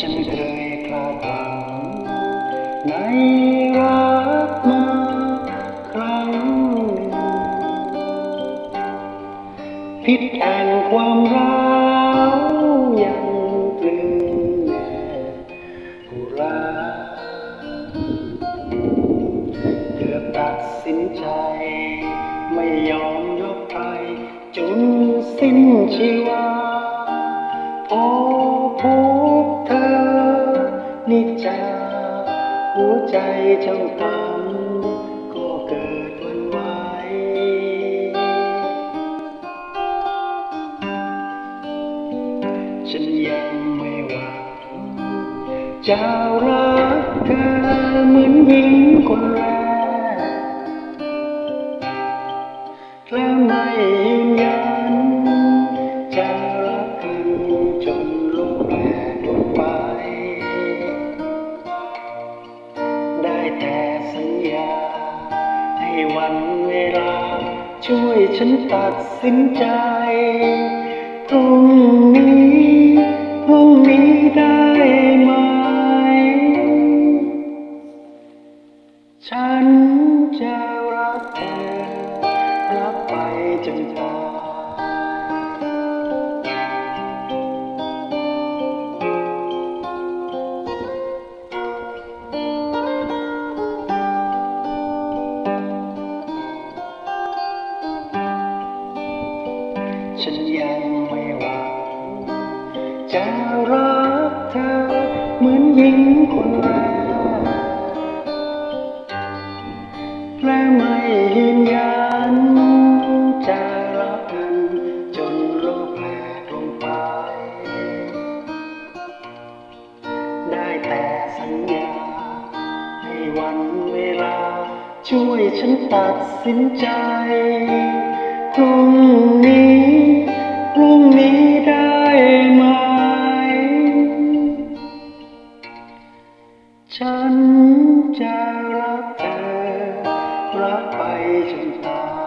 ฉันเคยพลาดหวังในรักมาครั้งหนึ่งพิษแห่งความร้าวยังตรึงแน่กุราเกือบตัดสินใจ ไม่ยอมยกใครจนสิ้นชีวาพอ ใจเจ้าตำก็เกิดวันไหวฉันยังไม่หวังจะรักเธอเหมือนหญิงคนแรกและไม่ยืนยัน ช่วยฉันตัดสินใจพรุ่งนี้พรุ่งนี้ได้ไหม ฉันจะรักเธอรักไปจนตาย ฉันยังไม่หวังจะรักเธอเหมือนหญิงคนแรกและไม่ยืนยันจะรักกันจนโลกแหลกลงไป ได้แต่สัญญา ให้วันเวลา ช่วยฉันตัดสินใจพรุ่งนี้ ฉันจะรักเธอรักไปจนตาย